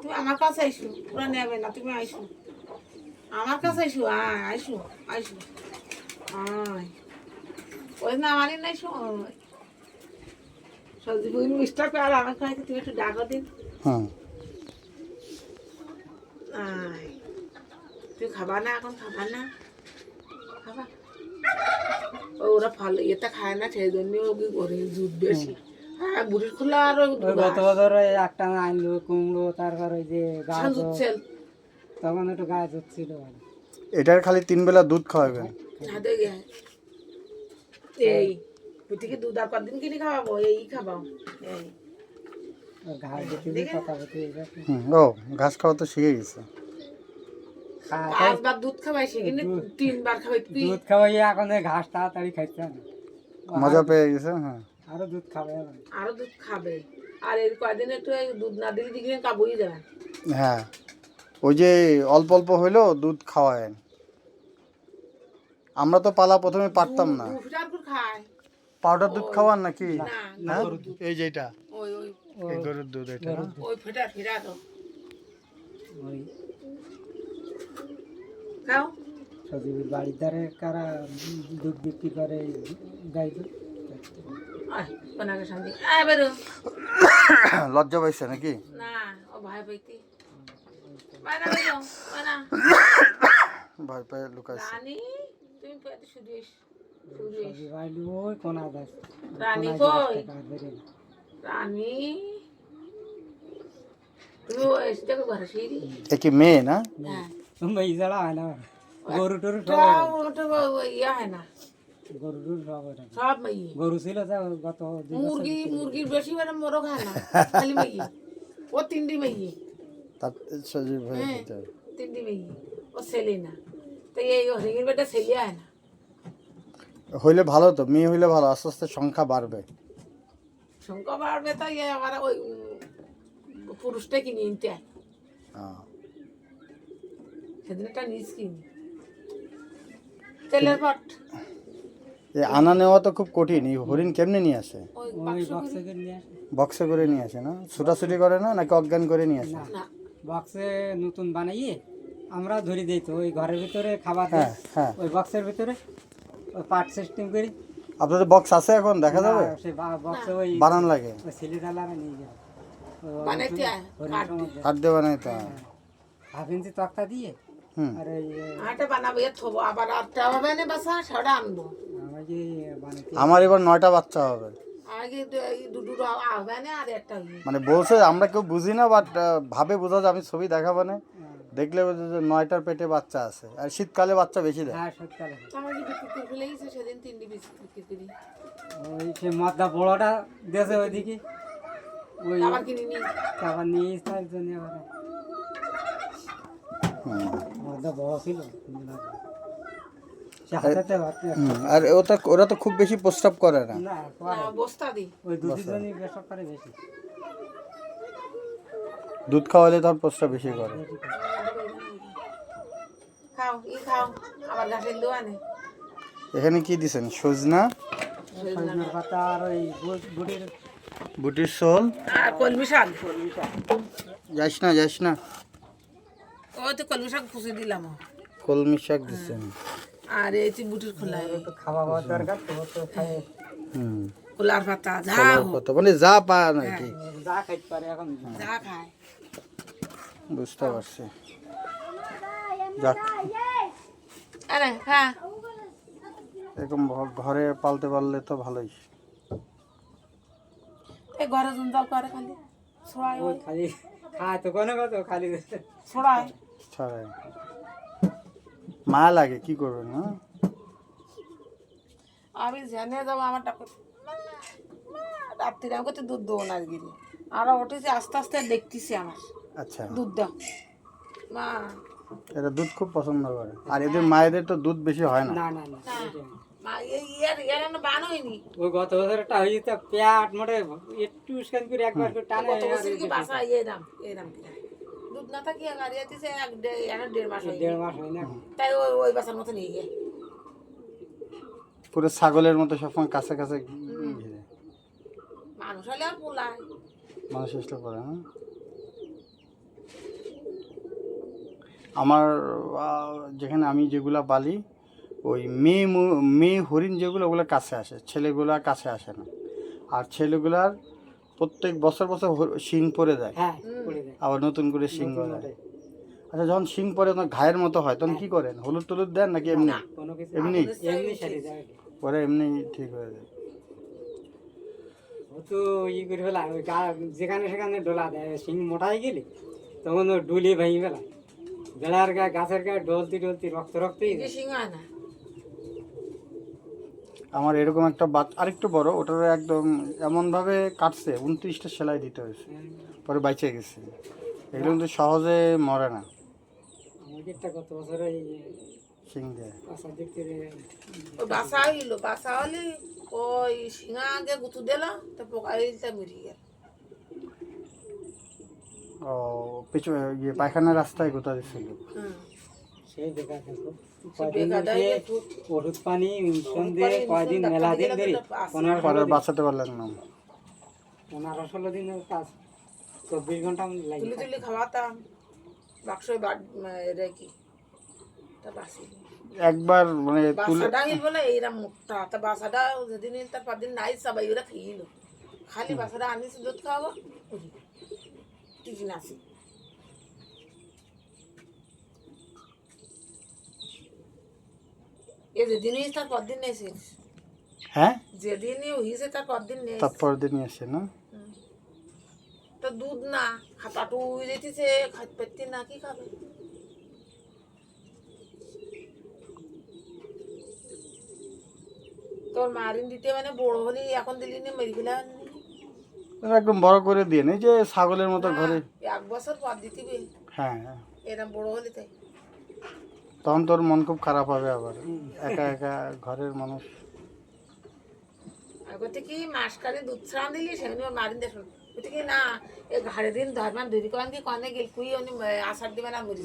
তুমি আমার কাছে আইসো ওরা নেবে না তুমি আইসো। আমার কাছে আইসো আয় আইসো আইসো। আয়। ওই না আমারই নাই সময় সবজি পেয়ার আমার খাইতে তুমি একটু ডাকো দিন। হুম আয়। তুই খাবা না এখন খাবা না। খাবা। ওরা ফল ইয়েটা খায় না সেই জন্য ওকে করে দুধ বেশি। হ্যাঁ বুড়ির খোলা আর ওই ওই গত বছর ওই একটা আনলো কুমড়ো তারপর ওই যে গাছ তখন একটু গাছ হচ্ছিল এটার খালি তিন বেলা দুধ খাওয়াবেন ছাদে এই পিটিকে দুধ আর কদিন কিনে খাওয়াবো? এই হুম ও ঘাস খাওয়া তো শিখে গেছে। পাঁচবার দুধ খাওয়াই সে তিনবার খাওয়াই দুধ খাওয়াই এখন ঘাস তাড়াতাড়ি খাইতে না মজা পেয়ে গেছে হ্যাঁ। আরও দুধ খাবে আরও দুধ খাবে। আর এই কয়দিন একটু দুধ না দিলে দিকে কাবুই যাবেন হ্যাঁ। ওই যে অল্প অল্প হইলেও দুধ খাওয়ায়। আমরা তো পালা প্রথমে পারতাম না। পাউডার দুধ খাওয়ান নাকি? না এই যেটা ওই ওই। এই গরুর দুধ এটা। ওই ফিটার ফিরা তো। খাও। সজীবের বাড়ির ধারে কারা দুধ বিক্রি করে গাই দুধ? লজ্জা পাইছে নাকি? ভয় পেয়ে লুকাইছে। রানী তুমি পেতে শুধু এস শুধু এস। সজীব আইলি ওই কোনা গাছ রানী কোনা কই? গাছ ধরে রানী? তুমি ও এসে দেখো ঘরে সিঁড়ি এ কি মেয়ে না? হ্যাঁ। হয় গরু টরু ইয়ে হয় না। সব ওটা গরু ছিল গত মুরগি মুরগির বেশি মানে মোরগ হয় না খালি মেয়ে ও তিনটি মেয়ে তার সজীব হয়ে। তিনটি ও ছেলে না। তো এই বেটা ছেলে হয় না। হইলে ভালো তো মেয়ে হইলে ভালো আস্তে আস্তে সংখ্যা বাড়বে। সংখ্যা বাড়বে তো আবার ওই পুরুষটা কিনে নিতে হয়। হ্যাঁ। সেদিন একটা নিজ কিনি। তেলের পট। এই আনা নেওয়া তো খুব কঠিন এই হরিণ কেমনে নিয়ে আসে? বাক্স করে নিয়ে আসে। বক্সে করে নিয়ে আসে না? ছুটাছুটি করে না নাকি অজ্ঞান করে নিয়ে আসে? বক্সে নতুন বানাইয়ে আমরা ধরে দিই তো ওই ঘরের ভিতরে খাবার হ্যাঁ হ্যাঁ। ওই বক্সের ভিতরে ওই পার্ট সিস্টেম করি। আপনাদের বক্স আছে এখন? দেখা যাবে? সেই বক্সে ওই বানান লাগে। ওই ছেলেটালারা নিয়ে যায়। ওই বানাইতে হয় কাঠ দিয়ে। বানাইতে হয়। হাফ ইঞ্চি তক্তা দিয়ে হুম। আর ওই আটা বানাবো এ থবো আবার আটটা হবে না বাসা সেটা আনব। আমার যে বানাইতে আমার এবার নয়টা বাচ্চা হবে। আগে তো এই দুটো হবে না আর একটা হবে মানে বলছে আমরা কেউ বুঝি না বাট ভাবে বোঝা যায় আমি ছবি দেখাবো না। দেখলে বোঝা যায় নয়টার পেটে বাচ্চা আছে। আর শীতকালে বাচ্চা বেশি দেয়। হ্যাঁ সত্যি আমার যে বিক্রি করে গেছে সেদিন তিনটি বিস্কুট বিক্রি ওই সে মদটা বড়টা দেশে ওইদিকে। ওই আবার কিনে নিই। আবার নিয়ে তার জন্য আবার হুম। বড় ছিল সে হাতাতে পারতে হুম, আর ওটা ওরা তো খুব বেশি প্রস্রাব করে না। দুধ খাওয়ালে তখন প্রস্রাব বেশি করে। এখানে কি দিছেন? সজনা? বুটির শোল? আর কলমি শাক। যাস না যাস না। ওই তো কলমি শাক ফুসে দিলাম। কলমি শাক দিছেন। আর এই যে বুটির খোলা। তো খাওয়া হওয়ার দরকার তো তো খায় হুম। খোলার পাতা যা কত মানে যা পায় নাকি যা খাইতে পারে এখন। যা খায়। বুঝতে পারছি। যাক। আরে খা এরকম ঘরে পালতে পারলে তো ভালোই। এই ঘরে জঞ্জাল করে খালি। ওই খালি খায় তো কোনো কত খালি ছড়াই ছাড়াই মায়া লাগে কি করবেন না আমি জেনে যাব আমার টাকা রাত্রিরে আমি করতে দুধ দেবো না আজকে আর উঠেছি আস্তে আস্তে দেখতেছি আমার। আচ্ছা। দুধ দাও। মা। এরা দুধ খুব পছন্দ করে। আর এদের মায়েদের তো দুধ বেশি হয় না। না না না মা এই ইয়ার ইয়ার বান হয়নি। ওই গত বছরটা হয়েছে পেট মোটে একটু স্ক্যান করে একবার করে টানে দুধ না থাকি গাড়ি এক দেড় মাস দেড় মাস হয় না তাই ওই ওই বাসার মতো নিয়ে গিয়ে। পুরো ছাগলের মতো সবসময় কাছে কাছে ঘিরে। মানুষ হলে আর পোলায়। মানুষ করে হ্যাঁ? আমার যেখানে আমি যেগুলা পালি ওই মেয়ে মেয়ে হরিণ যেগুলো ওগুলো কাছে আসে। ছেলেগুলা কাছে আসে না। আর ছেলেগুলার প্রত্যেক বছর বছর শিং পরে যায়। হ্যাঁ আবার নতুন করে শিং আচ্ছা যখন শিং পরে তখন ঘায়ের মতো হয় তখন কি করেন? হলুদ টলুদ দেন নাকি এমনি? এমনি? এমনি সারি যায় পরে এমনি ঠিক হয়ে যায়। ও তো ই করে ফেলা ওই গা যেখানে সেখানে ডোলা দেয় শিং মোটা হয়ে গেলে তখন ও ডুলিয়ে ভেঙে ফেলা। বেড়ার গায়ে গাছের গায়ে ডলতি ডলতি রক্ত রক্তই যে সিং হয় না। আমার এরকম একটা বাত আরেকটু বড় ওটার একদম এমনভাবে কাটছে উনত্রিশটা সেলাই দিতে হয়েছে। পরে বাইচে গেছে। এগুলো কিন্তু সহজে মরে না। ও পিছু ইয়ে পায়খানার রাস্তায় গোতা দিছিল। সেই দেখা ওষুধ পানি ইনসন দিয়ে কয়দিন মেলা দিন পরে ষোলো দিন বাঁচাতে পারলেন না। পনেরো ষোলো দিনের কাজ চব্বিশ ঘণ্টা লাগে তুলি তুলি খাওয়াতাম। বাক্সয় বাদ রেখি তা বাসি একবার মানে তুলে বাসাটা হিল বলে এইরা মোটা তা বাসাটা যেদিন তার নাই সবাই ওরা খেয়েছিল খালি বাসাটা আনিস দুধ খাওয়াবো। টিফিন আসি এ যেদিন হয়েছে তার পরদিন নেই হ্যাঁ? হয়েছে তার পরদিন নেই তারপর দিনই আসে না? তো দুধ না হাতাটু যেতেছে খাইতে পারতি না কি খাবে? তোর মারিন দিতে মানে বড় হলি এখন দিলি না মেরি একদম বড় করে দিয়ে এই যে ছাগলের মতো ঘরে। এক বছর পর দিতিবি। হ্যাঁ। হ্যাঁ। এরম বড় হলি তাই। তখন তোর মন খুব খারাপ হবে আবার। একা একা ঘরের মানুষ। কি না, এ দিন ধর্মান ধরি কন কি কনে গেল? কুই আসার দিবে না মরি